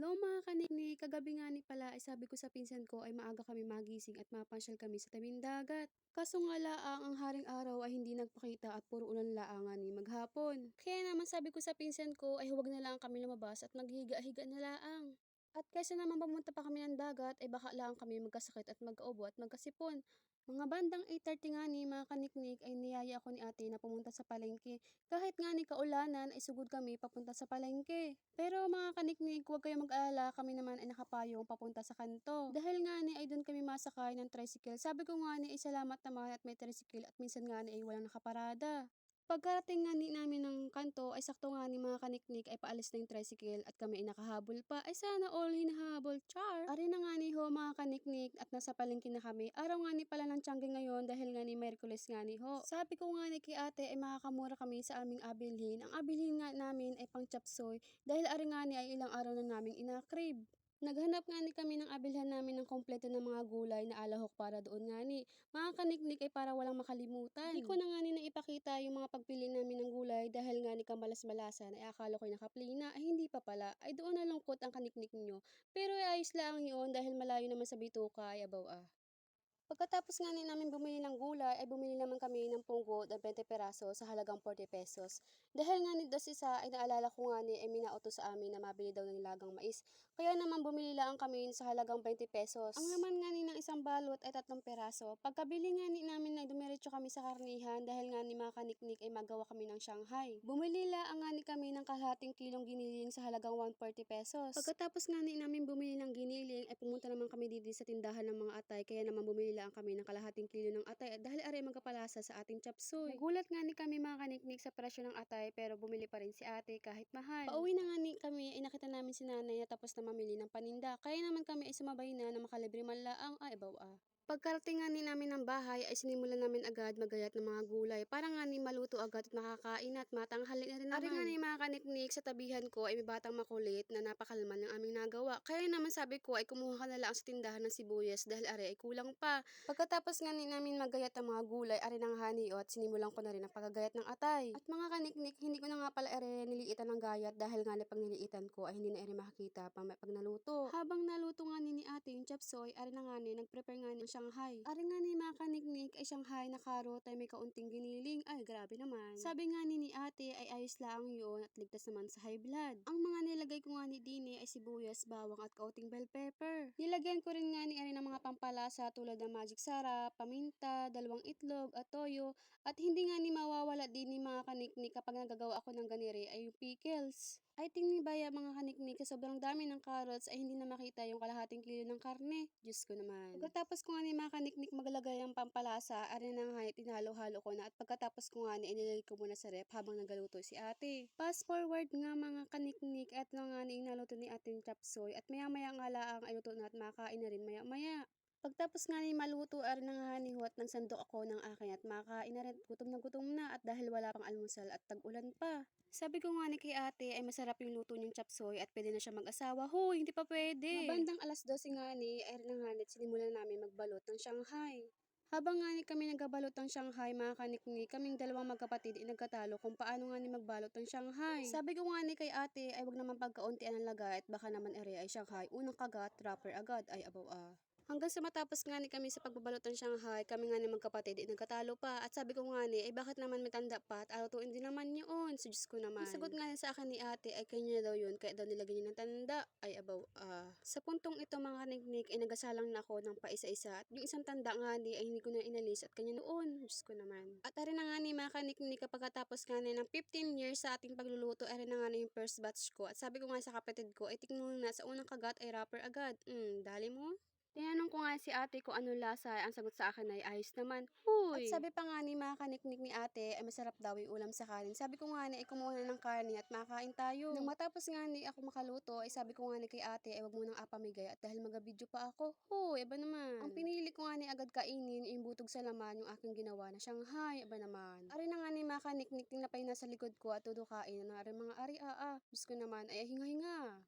Hello mga kanikni, kagabi nga ni pala ay sabi ko sa pinsan ko ay maaga kami magising at mapasyal kami sa tabing dagat. Kaso nga laang ang haring araw ay hindi nagpakita at puro ulan laang nga ni maghapon. Kaya naman sabi ko sa pinsan ko ay huwag na lang kami lumabas at maghiga-higa na laang. At kaysa naman pumunta pa kami ng dagat ay baka lang kami magkasakit at magkaubo at magkasipon. Mga bandang 8.30 nga ni mga kaniknik ay niyaya ako ni ate na pumunta sa palengke. Kahit nga ni kaulanan ay sugod kami papunta sa palengke. Pero mga kaniknik, huwag kayong mag-alala, kami naman ay nakapayong papunta sa kanto. Dahil nga ni ay doon kami masakay ng tricycle. Sabi ko nga ni ay salamat naman at may tricycle at minsan nga ni ay walang nakaparada. Pagkarating nga ni namin ng kanto ay sakto nga ni mga kaniknik ay paalis na yung tricycle at kami ay nakahabol pa. Ay sana all hinahabol, char! Ari na nga ni ho mga kaniknik at nasa palengke na kami. Araw nga ni pala ng tiyangge ngayon dahil nga ni Merkules nga ni ho. Sabi ko nga ni kay ate ay makakamura kami sa aming abilhin. Ang abilhin nga namin ay pang chapsoy dahil ari nga ni ay ilang araw na naming inakrib. Naghanap nga ni kami ng abilhan namin ng kompleto ng mga gulay na alahok para doon nga ni. Mga kaniknik ay para walang makalimutan. Di ko na nga ni naipakita yung mga pagpili namin ng gulay dahil nga ni kamalas-malasan ay akala ko'y nakapli na ay hindi pa pala. Ay doon nalungkot ang kaniknik nyo. Pero ay ayos lang yun dahil malayo naman sa bituka ay abaw ah. Pagkatapos nga ni namin bumili ng gulay, ay bumili naman kami ng punggo na 20 peraso sa halagang 40 pesos. Dahil nga ni dos isa ay naalala ko nga ni ay minauto sa amin na mabili daw ng nilagang mais. Kaya naman bumili lang kami sa halagang 20 pesos. Ang naman nga ni ng isang balot ay tatlong peraso. Pagkabili nga ni namin ay dumiretso kami sa karnihan dahil nga ni mga kaniknik ay magawa kami ng Shanghai. Bumili lang nga ni kami ng kalahating kilong giniling sa halagang 140 pesos. Pagkatapos nga ni namin bumili ng giniling ay pumunta naman kami dito sa tindahan ng mga atay kaya naman bumili lang kami ng kalahating kilo ng atay dahil aray magkapalasa sa ating chapsoy. Nagulat nga ni kami mga kaniknik sa presyo ng atay pero bumili pa rin si ate kahit mahal. Pauwi na nga ni kami ay nakita namin si nanay na tapos na mamili ng paninda. Kaya naman kami ay sumabay na na makalibre man laang ay ibaw ah. Pagkarating nga ni namin ng bahay ay sinimulan namin agad magayat ng mga gulay para nga ni maluto agad at makakain at matanghali na rin naman. Ari nga ni mga kaniknik sa tabihan ko ay may batang makulit na napakalman ng aming nagawa. Kaya naman sabi ko ay kumuha ka na lang sa tindahan ng sibuyas dahil ari ay kulang pa. Pagkatapos nga ni namin magayat ng mga gulay, ari ng hani at sinimulan ko na rin ang pagagayat ng atay. At mga kaniknik, hindi ko na nga pala ere niliitan ng gayat dahil nga ni pag niliitan ko ay hindi na ere makakita pang pag naluto. Habang naluto nga ni ni ate yung chapsoy, ari na nga ni nagprepare nga ni ng Shanghai. Ari nga ni mga kaniknik ay Shanghai na karot ay may kaunting giniling. Ay, grabe naman. Sabi nga ni ni ate ay ayos lang yun at ligtas naman sa high blood. Ang mga nilagay ko nga ni Dini ay sibuyas, bawang at kaunting bell pepper. Nilagyan ko rin nga ni ari ng mga pampalasa tulad ng magic sarap, paminta, dalawang itlog at toyo. At hindi nga ni mawawala din ni mga kaniknik kapag nagagawa ako ng ganire ay yung pickles. Ay tingni baya mga kaniknik sa sobrang dami ng carrots ay hindi na makita yung kalahating kilo ng karne. Diyos ko naman. Pagkatapos ko nga ni mga kaniknik maglagay ng pampalasa, ari na nga tinalo-halo ko na at pagkatapos ko nga ni inilagay ko muna sa rep habang nagaluto si ate. Fast forward nga mga kaniknik at nga ni inaluto ni ate yung chapsoy at maya maya nga laang ay luto na at makain na rin maya maya. Pagtapos nga ni maluto ar nang haniho at nang sandok ako ng akin at makain na rin gutom na gutom na at dahil wala pang almusal at tag-ulan pa. Sabi ko nga ni kay ate ay masarap yung luto niyang chapsoy at pwede na siya mag-asawa. Hoy, hindi pa pwede. Mabandang alas 12 nga ni ay nang hanit sinimulan namin magbalot ng Shanghai. Habang nga ni kami nagbabalot ng Shanghai, mga kanikni, kaming dalawang magkapatid ay nagkatalo kung paano nga ni magbalot ng Shanghai. Sabi ko nga ni kay ate ay wag naman pagkauntian ang lagay at baka naman ere ay Shanghai. Unang kagat, wrapper agad ay abaw ah. Hanggang sa matapos nga ni kami sa pagbabalot ng Shanghai, kami nga ni magkapatid ay nagkatalo pa. At sabi ko nga ni, eh bakit naman may tanda pa at alutuin din naman yun. So Diyos ko naman. Ang sagot nga sa akin ni ate ay kanya daw yun, kaya daw nilagyan niya ng tanda. Ay abaw, ah. Sa puntong ito mga kaniknik ay nagasalang na ako ng paisa-isa. At yung isang tanda nga ni ay hindi ko na inalis at kanya noon. Diyos ko naman. At ari na nga ni mga kaniknik kapag katapos nga ni ng 15 years sa ating pagluluto, ari na nga ni yung first batch ko. At sabi ko nga sa kapatid ko, ay tingnan na sa unang kagat ay wrapper agad. Hmm, dali mo? Tinanong ko nga si ate kung ano lasa, ang sagot sa akin ay ayos naman. Huy! At sabi pa nga ni mga kaniknik ni ate ay masarap daw yung ulam sa kanin. Sabi ko nga ni ay kumuha na ng kanin at makain tayo. Nang matapos nga ni ako makaluto ay sabi ko nga ni kay ate ay wag mo nang apamigay at dahil magabidyo pa ako. Huy, iba naman. Ang pinili ko nga ni agad kainin yung butog sa laman yung aking ginawa na Shanghai, iba naman. Ari na nga ni mga kaniknik tinapay nasa likod ko at tudukain na mga ari aa. Diyos ko naman ay hinga-hinga.